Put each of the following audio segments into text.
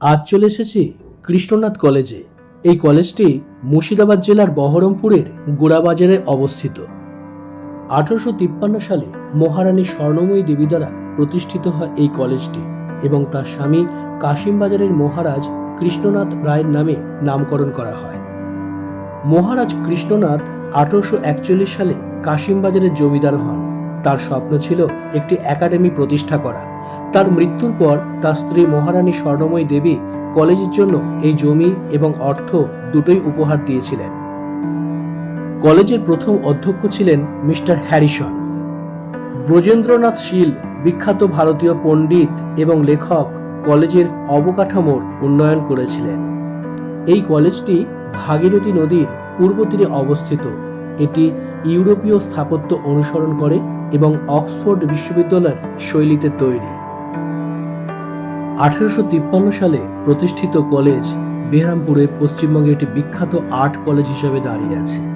আজ চলে এসেছি কৃষ্ণনাথ কলেজে। এই কলেজটি মুর্শিদাবাদ জেলার বহরমপুরের গোড়াবাজারে অবস্থিত। আঠারোশো তিপ্পান্ন সালে মহারানী স্বর্ণময়ী দেবী দ্বারা প্রতিষ্ঠিত হয় এই কলেজটি এবং তার স্বামী কাশিমবাজারের মহারাজ কৃষ্ণনাথ রায়ের নামে নামকরণ করা হয়। মহারাজ কৃষ্ণনাথ আঠারোশো একচল্লিশ সালে কাশিমবাজারের জমিদার হন। তার স্বপ্ন ছিল একটি একাডেমি প্রতিষ্ঠা করা। তার মৃত্যুর পর তার স্ত্রী মহারানী স্বর্ণময়ী দেবী কলেজের জন্য এই জমি এবং অর্থ দুটোই উপহার দিয়েছিলেন। কলেজের প্রথম অধ্যক্ষ ছিলেন মিস্টার হ্যারিসন। ব্রজেন্দ্রনাথ শীল, বিখ্যাত ভারতীয় পণ্ডিত এবং লেখক, কলেজের অবকাঠামোর উন্নয়ন করেছিলেন। এই কলেজটি ভাগীরথী নদীর পূর্ব তীরে অবস্থিত। এটি ইউরোপীয় স্থাপত্য অনুসরণ করে এবং অক্সফোর্ড বিশ্ববিদ্যালয়ের শৈলীতে তৈরি। আঠারোশো সালে প্রতিষ্ঠিত কলেজ বেহরামপুরে পশ্চিমবঙ্গে একটি বিখ্যাত আর্ট কলেজ হিসেবে দাঁড়িয়ে আছে।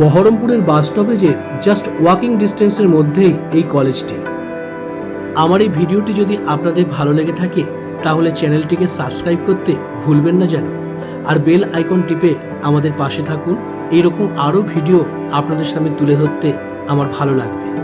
বহরমপুরের বাস স্টপেজের জাস্ট ওয়াকিং ডিস্টেন্সের মধ্যেই এই কলেজটি আমার এই ভিডিওটি যদি আপনাদের ভালো লেগে থাকে, তাহলে চ্যানেলটিকে সাবস্ক্রাইব করতে ভুলবেন না যেন। আর বেল আইকন টিপে আমাদের পাশে থাকুন। এইরকম আরও ভিডিও আপনাদের সামনে তুলে ধরতে আমার ভালো লাগবে।